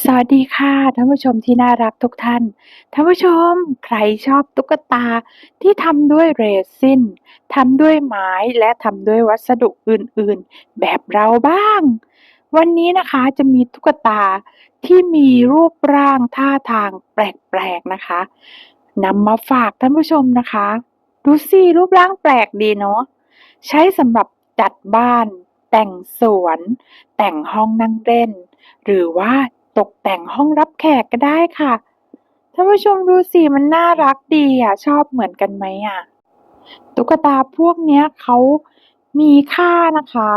สวัสดีค่ะท่านผู้ชมที่น่ารักทุกท่าน ท่านผู้ชมใครชอบตุ๊กตาที่ทำด้วยเรซินทำด้วยไม้และทำด้วยวัสดุอื่นๆ แบบเราบ้าง วันนี้นะคะจะมีตุ๊กตาที่มีรูปร่างท่าทางแปลกๆนะคะนำมาฝากท่านผู้ชมนะคะ ดูสิรูปร่างแปลกดีเนาะใช้สำหรับจัดบ้าน แต่งสวน แต่งห้องนั่งเล่น หรือว่า ตกแต่งห้องรับแขกก็ได้ค่ะท่านผู้ชมดูสิมันน่ารักดีอะ ชอบเหมือนกันไหมอะ ตุ๊กตาพวกเนี้ยเขามีค่านะคะ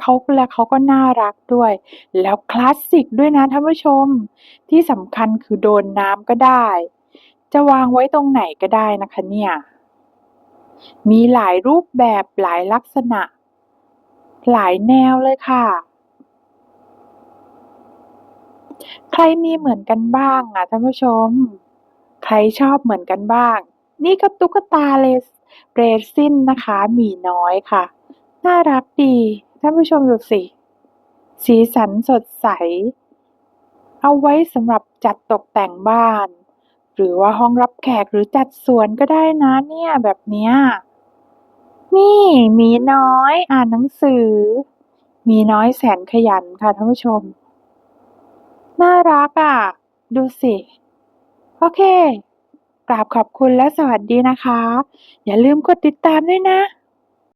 เขาและเขาก็น่ารักด้วย แล้วคลาสสิกด้วยนะท่านผู้ชม ที่สำคัญคือโดนน้ำก็ได้ จะวางไว้ตรงไหนก็ได้นะคะเนี่ย มีหลายรูปแบบหลายลักษณะ หลายแนวเลยค่ะ ใครมีเหมือนกันบ้างอะท่านผู้ชม ใครชอบเหมือนกันบ้าง นี่ก็ตุ๊กตาเลสเรซินนะคะหมีน้อยค่ะ น่ารักดีท่านผู้ชมดูสิ สีสันสดใส เอาไว้สำหรับจัดตกแต่งบ้าน หรือว่าห้องรับแขกหรือจัดสวนก็ได้นะเนี่ยแบบเนี้ยนี่หมีน้อยอ่านหนังสือหมีน้อยแสนขยันค่ะท่านผู้ชม น่ารักอะ ดูสิ โอเค กราบขอบคุณและสวัสดีนะคะ อย่าลืมกดติดตามด้วยนะ